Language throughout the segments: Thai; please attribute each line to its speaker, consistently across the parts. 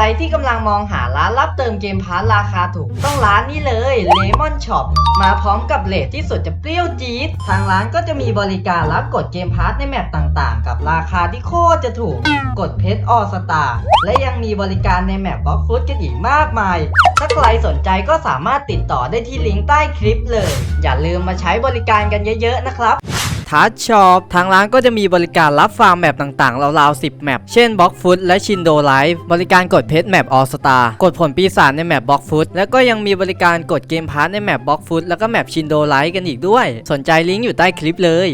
Speaker 1: รที่กำลังมองหาร้านรับเติมเกมพาร์ทราคาถูก ต้องร้านนี้เลย Lemon Shop มาพร้อมกับเลทที่สุดจะเปรี้ยวจี๊ดทางร้านก็จะมีบริการรับกดเกมพาร์ทในแมปต่างๆ กับราคาที่โคตรจะถูก กดเพชรออสตาและยังมีบริการในแมปบล็อกฟุตกันอีกมากมาย ถ้าใครสนใจก็สามารถติดต่อได้ที่ลิงก์ใต้คลิปเลย อย่าลืมมาใช้บริการกันเยอะๆนะครับ ทัชช็อปทางร้านก็จะมีบริการรับฟาร์มแมปต่างๆ ราวๆ 10 แมป เช่นบล็อกฟุตและชินโดไลฟ์บริการกดเพชรแมปออสตากดผลปีศาจในแมปบล็อกฟุตแล้วก็ยังมีบริการกดเกมพาร์ทในแมปบล็อกฟุตแล้วก็แมปชินโดไลฟ์กันอีกด้วย สนใจลิงก์อยู่ใต้คลิปเลย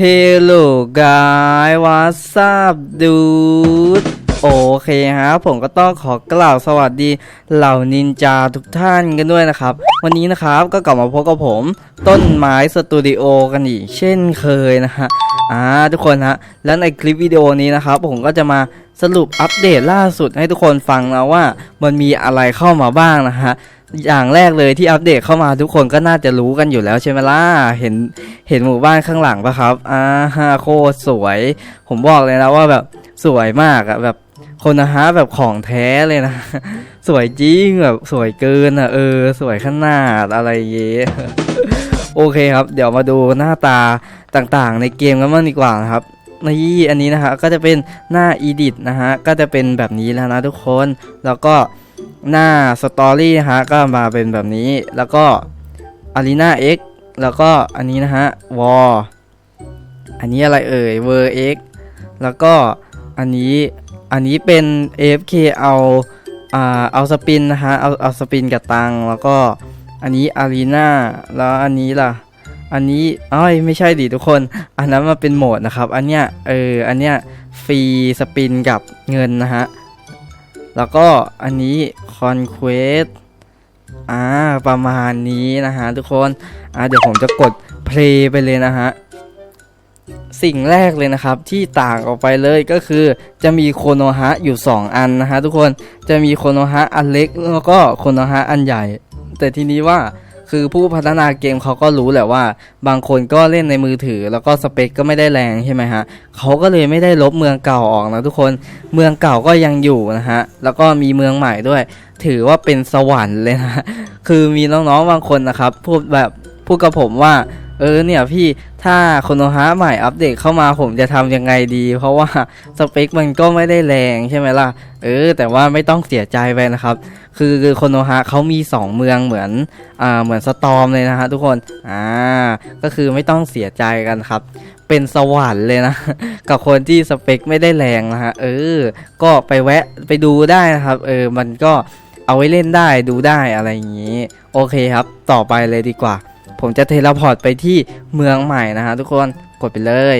Speaker 1: Hello guys what's up dude โอเคครับผมก็ต้องขอกล่าวสวัสดีเหล่านินจาทุกท่านกันด้วยนะครับ วันนี้นะครับก็กลับมาพบกับผม ต้นไม้สตูดิโอกันอีกเช่นเคยนะฮะอ่าทุกคนฮะแล้วในคลิปวิดีโอนี้นะครับผมก็จะมาสรุปอัปเดตล่าสุดให้ทุกคนฟังนะว่ามันมีอะไรเข้ามาบ้างนะฮะอย่างแรกเลยที่อัปเดตเข้ามาทุกคนก็น่าจะรู้กันอยู่แล้วใช่ไหมล่ะ เห็นเห็นหมู่บ้านข้างหลังปะครับ อ่าโคตรสวย ผมบอกเลยนะว่าแบบสวยมากอะแบบ คนนะฮะแบบของแท้เลยนะ สวยจริงแบบสวยเกินอะ เออ สวยขนาดอะไรเงี้โอเคครับ เดี๋ยวมาดูหน้าตาต่างๆ ในเกมกันบ้างดีกว่านะครับนี่อันนี้นะฮะก็จะเป็นหน้า edit นะฮะก็จะเป็นแบบนี้แล้วนะทุกคนแล้วก็หน้า story นะฮะก็มาเป็นแบบนี้แล้วก็ arena x แล้วก็อันนี้นะฮะ wall อันนี้อะไรเอ่ย ver x แล้วก็อันนี้ อันนี้เป็น AFK เอาอ่าเอาสปินนะฮะเอาเอาสปินกับตังแล้วก็อันนี้อารีนาแล้วอันนี้ล่ะ อันนี้อ้อยไม่ใช่ดิทุกคน อันนั้นมาเป็นโหมดนะครับ อันเนี้ยเอออันเนี้ยฟรีสปินกับเงินนะฮะแล้วก็อันนี้คอนเควสอ่าประมาณนี้นะฮะทุกคนอ่าเดี๋ยวผมจะกดเพลย์ไปเลยนะฮะ สิ่งแรกเลยนะครับที่ต่างออกไปเลยก็คือ จะมีโคโนฮะอยู่ 2 อันนะฮะทุกคนจะมีโคโนฮะอันเล็กแล้วก็โคโนฮะอันใหญ่ แต่ทีนี้ว่าคือผู้พัฒนาเกมเขาก็รู้แหละว่า บางคนก็เล่นในมือถือ แล้วก็สเปคก็ไม่ได้แรงใช่ไหมฮะเขาก็เลยไม่ได้ลบเมืองเก่าออกนะทุกคนเมืองเก่าก็ยังอยู่นะฮะแล้วก็มีเมืองใหม่ด้วย ถือว่าเป็นสวรรค์เลยนะคือมีน้องๆบางคนนะครับพูดแบบพูดกับผมว่า เออเนี่ยพี่ถ้าโคโนฮะใหม่อัปเดตเข้ามาผมจะทำยังไงดี เพราะว่าสเปคมันก็ไม่ได้แรงใช่ไหมล่ะ เออ แต่ว่าไม่ต้องเสียใจไปนะครับ คือคโคโนฮะเขามี 2 เมืองเหมือนอ่าเหมือนสตอมเลยนะฮะทุกคนอ่าก็คือไม่ต้องเสียใจกันครับ เป็นสวรรค์เลยนะ กับคนที่สเปคไม่ได้แรงนะฮะเออ ก็ไปแวะไปดูได้นะครับ เออมันก็เอาไว้เล่นได้ดูได้อะไรอย่างนี้ โอเคครับ ต่อไปเลยดีกว่า ผมจะเทเลพอร์ตไปที่เมืองใหม่นะฮะทุกคนกดไปเลย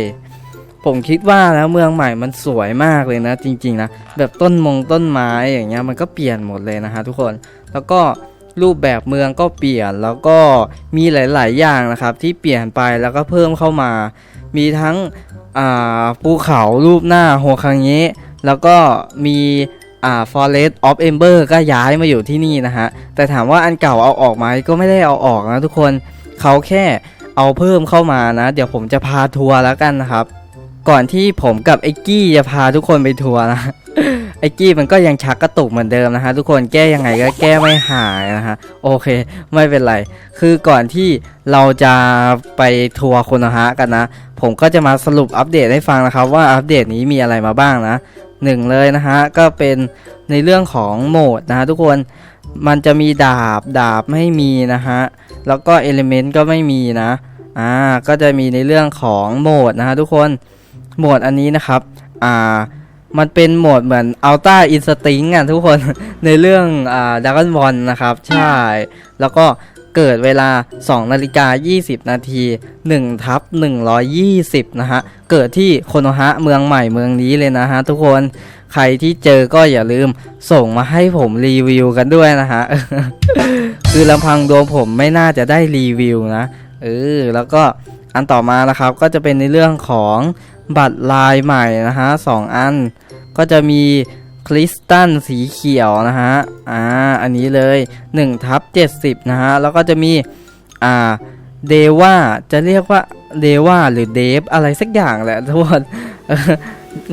Speaker 1: ผมคิดว่าแล้วเมืองใหม่มันสวยมากเลยนะ จริงๆนะแบบต้นมงต้นไม้อย่างเงี้ยมันก็เปลี่ยนหมดเลยนะฮะทุกคนแล้วก็รูปแบบเมืองก็เปลี่ยนแล้วก็มีหลาย ๆ อย่างนะครับ ที่เปลี่ยนไปแล้วก็เพิ่มเข้ามา มีทั้งอ่าภูเขารูปหน้าโฮคังเงะแล้วก็มีอ่า Forest of Ember ก็ย้ายมาอยู่ที่นี่นะฮะ แต่ถามว่าอันเก่าเอาออกไหมก็ไม่ได้เอาออกนะทุกคน เขาแค่เอาเพิ่มเข้ามานะ เดี๋ยวผมจะพาทัวร์แล้วกันนะครับ ก่อนที่ผมกับไอ้กี้จะพาทุกคนไปทัวร์นะไอ้กี้มันก็ยังชักกระตุกเหมือนเดิมนะฮะทุกคนแก้ยังไงก็แก้ไม่หายนะฮะโอเค ไม่เป็นไร คือก่อนที่เราจะไปทัวร์คนฮะกันนะ ผมก็จะมาสรุปอัปเดตให้ฟังนะครับ ว่าอัปเดตนี้มีอะไรมาบ้างนะหนึ่งเลยนะฮะก็เป็นในเรื่องของโหมดนะฮะทุกคน มันจะมีดาบดาบไม่มีนะฮะ แล้วก็เอลิเมนต์ก็ไม่มีนะ อ่า ก็จะมีในเรื่องของโหมดนะฮะทุกคน โหมดอันนี้นะครับ อ่า มันเป็นโหมดเหมือนอัลต้าอินสติ้งอะทุกคน ในเรื่อง อ่าดักอนบอลนะครับ ใช่ แล้วก็เกิดเวลา 2 นาฬิกา 20 นาที 1 ทับ 120 นะฮะ เกิดที่โคโนฮะเมืองใหม่เมืองนี้เลยนะฮะทุกคน ใครที่เจอก็อย่าลืมส่งมาให้ผมรีวิวกันด้วยนะฮะ คือลำพังดวงผมไม่น่าจะได้รีวิวนะ เออ แล้วก็อันต่อมานะครับก็จะเป็นในเรื่องของบัตรลายใหม่นะฮะสองอัน ก็จะมีคริสตัลสีเขียวนะฮะ อ่า อันนี้เลย1ทับ70 นะฮะ แล้วก็จะมี อ่า เดว่า จะเรียกว่า เดว่าหรือเดฟอะไรสักอย่างแหละทุกคน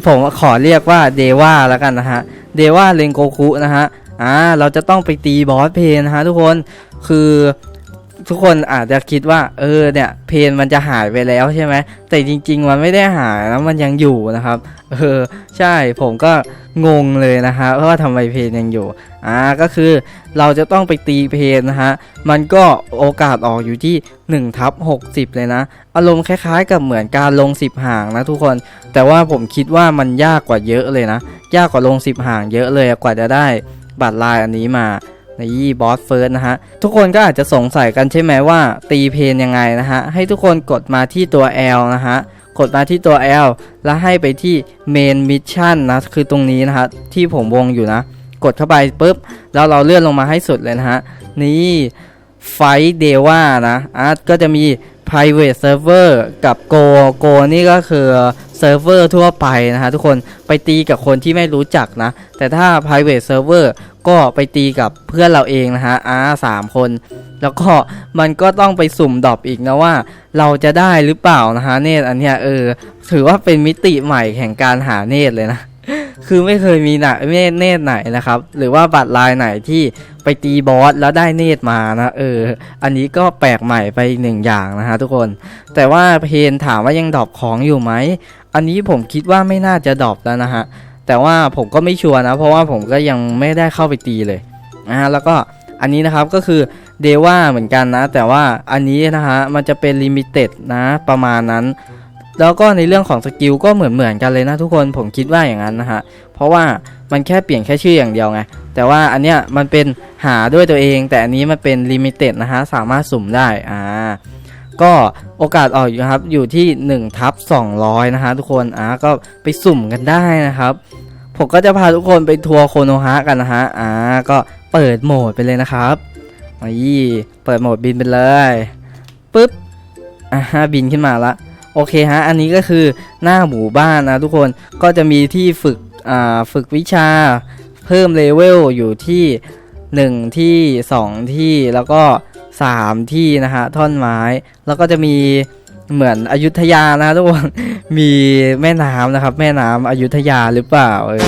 Speaker 2: ผมขอเรียกว่าเดว่าแล้วกันนะฮะ เดว่าเรงโกคุนะฮะ อ่า เราจะต้องไปตีบอสเพนนะฮะทุกคน คือ ทุกคนอาจจะคิดว่า เออเนี่ย เพนมันจะหายไปแล้วใช่ไหมแต่จริง ๆ มันไม่ได้หายนะมันยังอยู่นะครับ เออใช่ผมก็งงเลยนะฮะว่าทำไมเพนยังอยู่อ่าก็คือเราจะต้องไปตีเพนนะฮะมันก็โอกาสออกอยู่ที่1ทับ60 เลยนะ อารมณ์คล้ายๆ กับเหมือนการลง 10 ห่างนะทุกคน แต่ว่าผมคิดว่ามันยากกว่าเยอะเลยนะ ยากกว่าลง 10 ห่างเยอะเลยกว่าจะได้บัตรลายอันนี้มา นยี่บอสเฟิร์สนะฮะ ทุกคนก็อาจจะสงสัยกันใช่ไหมว่า ตีเพนยังไงนะฮะ ให้ทุกคนกดมาที่ตัว L นะฮะ กดมาที่ตัว L แล้วให้ไปที่ Main Mission นะ คือตรงนี้นะฮะ ที่ผมวงอยู่นะ กดเข้าไปปุ๊บ แล้วเราเลื่อนลงมาให้สุดเลยนะฮะ นี่ไฟเดว่านะอะก็จะมี private server กับ go go นี่ก็คือ ซิร์ฟเวอร์ทั่วไปนะฮะทุกคนไปตีกับคนที่ไม่รู้จักนะ แต่ถ้า private server ก็ไปตีกับเพื่อนเราเองนะฮะอ่าสามคน แล้วก็มันก็ต้องไปสุ่มดรอปอีกนะว่า เราจะได้หรือเปล่านะฮะเนตอันเนี้ยเออถือว่าเป็นมิติใหม่แห่งการหาเนตเลยนะคือไม่เคยมีหนะเนตเนตไหนนะครับ หรือว่าบัตรลายไหนที่ไปตีบอสแล้วได้เนตมานะเออ อันนี้ก็แปลกใหม่ไปอีกหนึ่งอย่างนะฮะทุกคน แต่ว่าเพนถามว่ายังดรอปของอยู่ไหม อันนี้ผมคิดว่าไม่น่าจะดรอปแล้วนะฮะ แต่ว่าผมก็ไม่ชัวร์นะ เพราะว่าผมก็ยังไม่ได้เข้าไปตีเลยนะฮะแล้วก็อันนี้นะครับก็คือเดว่าเหมือนกันนะ แต่ว่าอันนี้นะฮะมันจะเป็นลิมิเต็ดนะประมาณนั้น แล้วก็ในเรื่องของสกิลก็เหมือนเหมือนกันเลยนะทุกคนผมคิดว่าอย่างนั้นนะฮะเพราะว่ามันแค่เปลี่ยนแค่ชื่ออย่างเดียวไงแต่ว่าอันเนี้ยมันเป็นหาด้วยตัวเอง แต่อันนี้มันเป็นลิมิเต็ดนะฮะสามารถสุ่มได้อ่า ก็โอกาสออกอยู่ครับอยู่ที่1ทับ200 นะฮะทุกคนอ่าก็ไปสุ่มกันได้นะครับ ผมก็จะพาทุกคนไปทัวร์โคโนฮะกันนะฮะอ่าก็เปิดโหมดไปเลยนะครับนี่เปิดโหมดบินไปเลยปุ๊บอ่าบินขึ้นมาละโอเคฮะ อันนี้ก็คือหน้าหมู่บ้านนะทุกคน ก็จะมีที่ฝึก อ่า ฝึกวิชา เพิ่มเลเวลอยู่ที่ 1 ที่ 2 ที่ แล้วก็ 3 ที่นะฮะท่อนไม้ แล้วก็จะมีเหมือนอยุธยานะทุกคนมีแม่น้ำนะครับ แม่น้ำอยุธยาหรือเปล่าเออ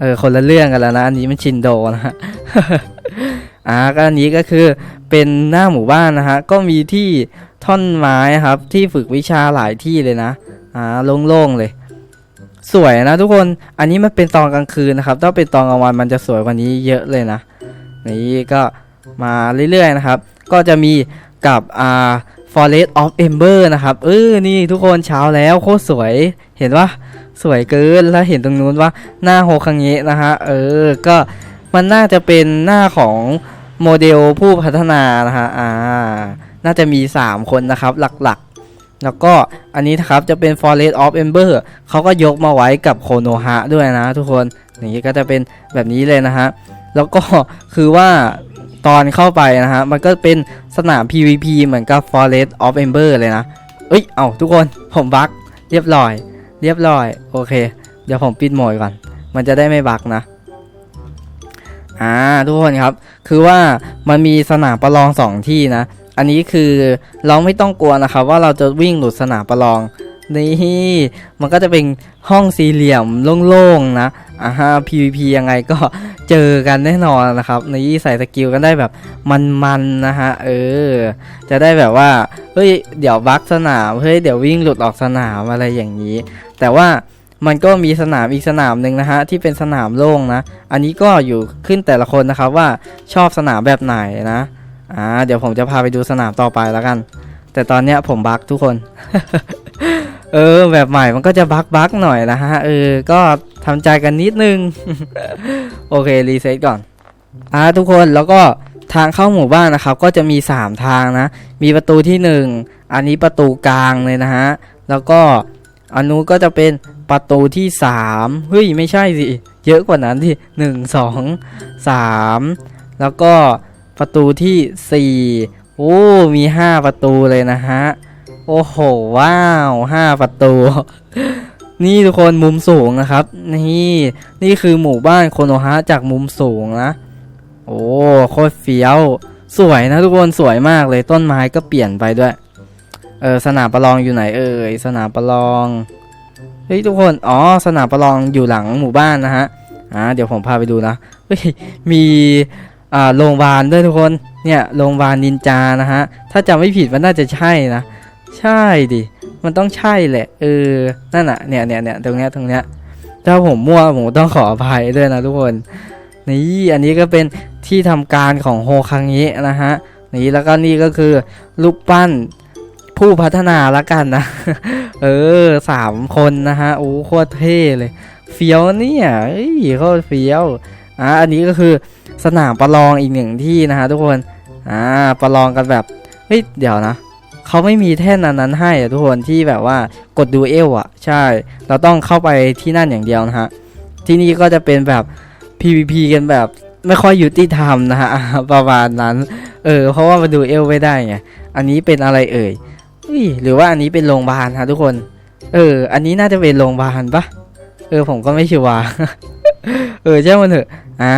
Speaker 2: เออคนละเรื่องกันแล้วนะ อันนี้มันชินโดนะฮะอ่าก็อันนี้ก็คือเป็นหน้าหมู่บ้านนะฮะก็มีที่ท่อนไม้ครับ ที่ฝึกวิชาหลายที่เลยนะอ่าโล่งๆเลย สวยนะทุกคนอันนี้มันเป็นตอนกลางคืนนะครับ ถ้าเป็นตอนกลางวันมันจะสวยกว่านี้เยอะเลยนะนี่ก็มาเรื่อยๆนะครับ ก็จะมีกับอ่า Forest of Ember นะครับ เออ นี่ทุกคนเช้าแล้วโคตรสวย เห็นว่าสวยเกิน แล้วเห็นตรงนู้นว่าหน้าโฮคังเงะนะฮะ เออ ก็มันน่าจะเป็นหน้าของโมเดลผู้พัฒนานะฮะ อ่า น่าจะมี 3 คนนะครับหลักๆ แล้วก็อันนี้นะครับจะเป็น Forest of Ember เขาก็ยกมาไว้กับโคโนฮะด้วยนะทุกคน อย่างนี่ก็จะเป็นแบบนี้เลยนะฮะ แล้วก็คือว่า ตอนเข้าไปนะฮะ มันก็เป็นสนาม PVP เหมือนกับ Forest of Ember เลยนะ เอ้ย เอาทุกคนผมบั๊กเรียบร้อย เรียบร้อย โอเค เดี๋ยวผมปิดโหมดก่อน มันจะได้ไม่บั๊กนะ อ่า ทุกคนครับ คือว่ามันมีสนามประลองสองที่นะ อันนี้คือเราไม่ต้องกลัวนะครับว่าเราจะวิ่งหลุดสนามประลองนี่มันก็จะเป็นห้องสี่เหลี่ยมโล่งๆนะ อ่าฮะ PVP ยังไงก็เจอกันแน่นอนนะครับ ในี่ใส่สกิลกันได้แบบมันๆนะฮะ เออ จะได้แบบว่า เฮ้ย เดี๋ยวบักสนาม เฮ้ย เดี๋ยววิ่งหลุดออกสนามอะไรอย่างนี้ แต่ว่ามันก็มีสนามอีกสนามหนึ่งนะฮะ ที่เป็นสนามโล่งนะ อันนี้ก็อยู่ขึ้นแต่ละคนนะครับว่าชอบสนามแบบไหนนะ อ่า เดี๋ยวผมจะพาไปดูสนามต่อไปแล้วกัน แต่ตอนเนี้ยผมบักทุกคน เออ แบบใหม่มันก็จะบักบักหน่อยนะฮะ เออ ก็ ทำใจกันนิดนึง โอเค รีเซ็ตก่อน อ่าทุกคนแล้วก็ทางเข้าหมู่บ้านนะครับ ก็จะมี 3 ทางนะ มีประตูที่ 1 อันนี้ประตูกลางเลยนะฮะ แล้วก็อันนู้นก็จะเป็นประตูที่ 3 เฮ้ย ไม่ใช่สิ เยอะกว่านั้นที่1 2 3 แล้วก็ประตูที่ 4 โอ้ มี 5 ประตูเลยนะฮะ โอ้โห ว้าว 5 ประตู นี่ทุกคนมุมสูงนะครับ นี่นี่คือหมู่บ้านโคโนฮะจากมุมสูงนะ โอ้โคตรเฟี้ยว สวยนะทุกคนสวยมากเลยต้นไม้ก็เปลี่ยนไปด้วย เออสนามประลองอยู่ไหนเอ่ยสนามประลองเฮ้ยทุกคนอ๋อสนามประลองอยู่หลังหมู่บ้านนะฮะอ่าเดี๋ยวผมพาไปดูนะเฮ้ยมีอ่าโรงพยาบาลด้วยทุกคนเนี่ยโรงพยาบาลนินจานะฮะถ้าจำไม่ผิดมันน่าจะใช่นะ ใช่ดิ มันต้องใช่แหละเออนั่นน่ะเนี่ยเนี่ยเนี่ยตรงเนี้ยตรงเนี้ยถ้าผมมั่วผมต้องขออภัยด้วยนะทุกคนนี่อันนี้ก็เป็นที่ทำการของโฮคังเงะนะฮะนี่แล้วก็นี่ก็คือรูปปั้นผู้พัฒนาละกันนะ เออสามคนนะฮะโอ้โคตรเท่เลยเฟี้ยวเนี่ยเอ้ยโคตรเฟี้ยวอะอันนี้ก็คือสนามประลองอีกหนึ่งที่นะฮะทุกคนอ่าประลองกันแบบเฮ้ยเดี๋ยวนะ เขาไม่มีแท่นอันนั้นให้ทุกคนที่แบบว่ากดดูเอลอะใช่ เราต้องเข้าไปที่นั่นอย่างเดียวนะฮะ ที่นี่ก็จะเป็นแบบ PVP กันแบบไม่ค่อยยุติธรรมนะฮะประมาณนั้น เออ เพราะว่ามาดูเอลไม่ได้ไง อันนี้เป็นอะไรเอ่ยอุ้ยหรือว่าอันนี้เป็นโรงพยาบาลฮะทุกคน เออ อันนี้น่าจะเป็นโรงพยาบาลปะเออผมก็ไม่ชัวร์ เออใช่มันเถอะ อ่า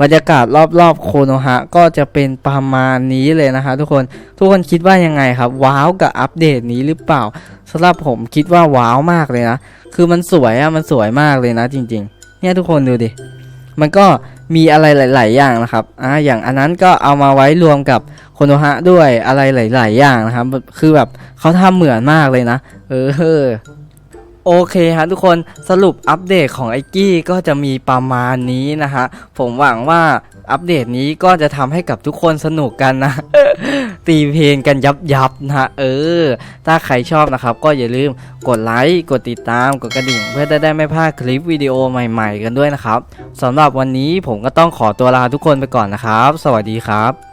Speaker 2: บรรยากาศรอบๆโคโนฮะก็จะเป็นประมาณนี้เลยนะคะ ทุกคน ทุกคนคิดว่ายังไงครับ ว้าวกับอัปเดตนี้หรือเปล่าสำหรับผมคิดว่าว้าวมากเลยนะ คือมันสวยอะมันสวยมากเลยนะจริง ๆ เนี่ยทุกคนดูดิ มันก็มีอะไรหลาย ๆ อย่างนะครับ อ่า อย่างอันนั้นก็เอามาไว้รวมกับโคโนฮะด้วยอะไรหลาย ๆ อย่างนะครับ คือแบบเขาทำเหมือนมากเลยนะ เออ โอเคฮะทุกคนสรุปอัปเดตของไอกี้ก็จะมีประมาณนี้นะฮะ ผมหวังว่าอัปเดตนี้ก็จะทำให้กับทุกคนสนุกกันนะ ตีเพลงกันยับยับนะฮะเออ ถ้าใครชอบนะครับ ก็อย่าลืมกดไลค์กดติดตามกดกระดิ่ง เพื่อจะได้ไม่พลาดคลิปวิดีโอใหม่ ๆ กันด้วยนะครับสำหรับวันนี้ผมก็ต้องขอตัวลาทุกคนไปก่อนนะครับ สวัสดีครับ